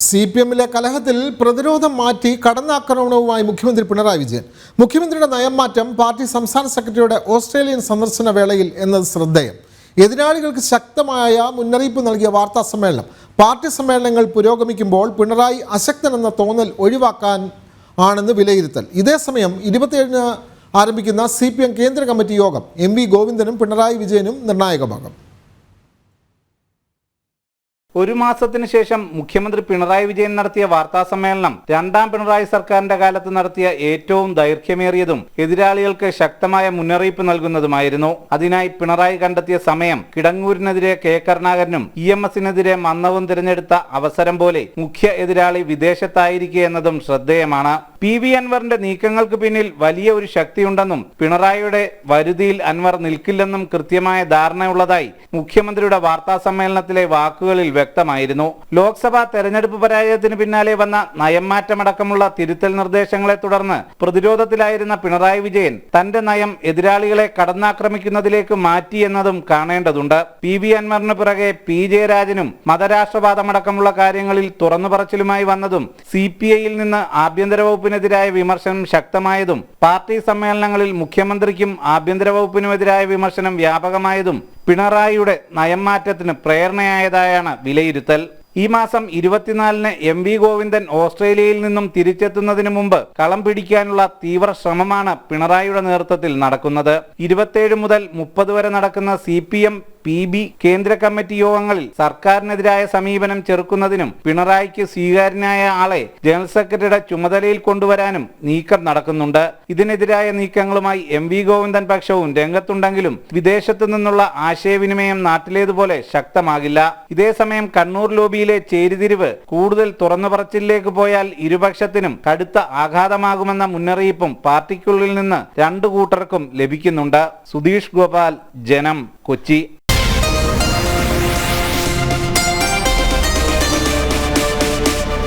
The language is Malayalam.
സി പി എമ്മിലെ കലഹത്തിൽ പ്രതിരോധം മാറ്റി കടന്നാക്രമണവുമായി മുഖ്യമന്ത്രി പിണറായി വിജയൻ. മുഖ്യമന്ത്രിയുടെ നയം മാറ്റം പാർട്ടി സംസ്ഥാന സെക്രട്ടറിയുടെ ഓസ്ട്രേലിയൻ സന്ദർശന വേളയിൽ എന്നത് ശ്രദ്ധേയം. എതിരാളികൾക്ക് ശക്തമായ മുന്നറിയിപ്പ് നൽകിയ വാർത്താ സമ്മേളനം. പാർട്ടി സമ്മേളനങ്ങൾ പുരോഗമിക്കുമ്പോൾ പിണറായി അശക്തനെന്ന തോന്നൽ ഒഴിവാക്കാൻ ആണെന്ന് വിലയിരുത്തൽ. ഇതേസമയം ഇരുപത്തിയേഴിന് ആരംഭിക്കുന്ന സി പി എം കേന്ദ്ര കമ്മിറ്റി യോഗം. എം വി ഗോവിന്ദനും പിണറായി വിജയനും നിർണായകമാകും ഒരു മാസത്തിന് ശേഷം മുഖ്യമന്ത്രി പിണറായി വിജയൻ നടത്തിയ വാർത്താ സമ്മേളനം രണ്ടാം പിണറായി സർക്കാരിന്റെ കാലത്ത് നടത്തിയ ഏറ്റവും ദൈർഘ്യമേറിയതും എതിരാളികൾക്ക് ശക്തമായ മുന്നറിയിപ്പ് നൽകുന്നതുമായിരുന്നു. അതിനായി പിണറായി കണ്ടെത്തിയ സമയം കിടങ്ങൂരിനെതിരെ കെ കരുണാകരനും ഇ എം എസിനെതിരെ മന്നവും തിരഞ്ഞെടുത്ത അവസരം പോലെ മുഖ്യ എതിരാളി വിദേശത്തായിരിക്കുക എന്നതും ശ്രദ്ധേയമാണ്. പി വി അൻവറിന്റെ നീക്കങ്ങൾക്ക് പിന്നിൽ വലിയ ഒരു ശക്തിയുണ്ടെന്നും പിണറായിയുടെ വരുതിയിൽ അൻവർ നിൽക്കില്ലെന്നും കൃത്യമായ ധാരണയുള്ളതായി മുഖ്യമന്ത്രിയുടെ വാർത്താ സമ്മേളനത്തിലെ വാക്കുകളിൽ വ്യക്തമായിരുന്നു. ലോക്സഭാ തെരഞ്ഞെടുപ്പ് പരാജയത്തിന് പിന്നാലെ വന്ന നയംമാറ്റമടക്കമുള്ള തിരുത്തൽ നിർദ്ദേശങ്ങളെ തുടർന്ന് പ്രതിരോധത്തിലായിരുന്ന പിണറായി വിജയൻ തന്റെ നയം എതിരാളികളെ കടന്നാക്രമിക്കുന്നതിലേക്ക് മാറ്റിയെന്നതും കാണേണ്ടതുണ്ട്. പി വി അൻവറിന് പിറകെ പി ജയരാജനും മതരാഷ്ട്രവാദമടക്കമുള്ള കാര്യങ്ങളിൽ തുറന്നു പറച്ചിലുമായി വന്നതും സി പി ഐയിൽ നിന്ന് ആഭ്യന്തര വകുപ്പിനെതിരായ വിമർശനം ശക്തമായതും പാർട്ടി സമ്മേളനങ്ങളിൽ മുഖ്യമന്ത്രിക്കും ആഭ്യന്തര വകുപ്പിനുമെതിരായ വിമർശനം വ്യാപകമായതും പിണറായിയുടെ നയംമാറ്റത്തിന് പ്രേരണയായതായാണ് വിലയിരുത്തൽ. ഈ മാസം ഇരുപത്തിനാലിന് എം വി ഗോവിന്ദൻ ഓസ്ട്രേലിയയിൽ നിന്നും തിരിച്ചെത്തുന്നതിന് മുമ്പ് കളം പിടിക്കാനുള്ള തീവ്ര ശ്രമമാണ് പിണറായിയുടെ നേതൃത്വത്തിൽ നടക്കുന്നത്. ഇരുപത്തിയേഴ് മുതൽ മുപ്പത് വരെ നടക്കുന്ന സി പി ബി കേന്ദ്ര കമ്മിറ്റി യോഗങ്ങളിൽ സർക്കാരിനെതിരായ സമീപനം ചെറുക്കുന്നതിനും പിണറായിക്ക് സ്വീകാര്യനായ ആളെ ജനറൽ സെക്രട്ടറിയുടെ ചുമതലയിൽ കൊണ്ടുവരാനും നീക്കം നടക്കുന്നുണ്ട്. ഇതിനെതിരായ നീക്കങ്ങളുമായി എം വി ഗോവിന്ദൻ പക്ഷവും രംഗത്തുണ്ടെങ്കിലും വിദേശത്തു നിന്നുള്ള ആശയവിനിമയം നാട്ടിലേതുപോലെ ശക്തമാകില്ല. ഇതേസമയം കണ്ണൂർ ലോബിയിലെ ചേരിതിരിവ് കൂടുതൽ തുറന്നു പറച്ചിലേക്ക് പോയാൽ ഇരുപക്ഷത്തിനും കടുത്ത ആഘാതമാകുമെന്ന മുന്നറിയിപ്പും പാർട്ടിക്കുള്ളിൽ നിന്ന് രണ്ടു കൂട്ടർക്കും ലഭിക്കുന്നുണ്ട്. സുധീഷ് ഗോപാൽ ജനം കൊച്ചി.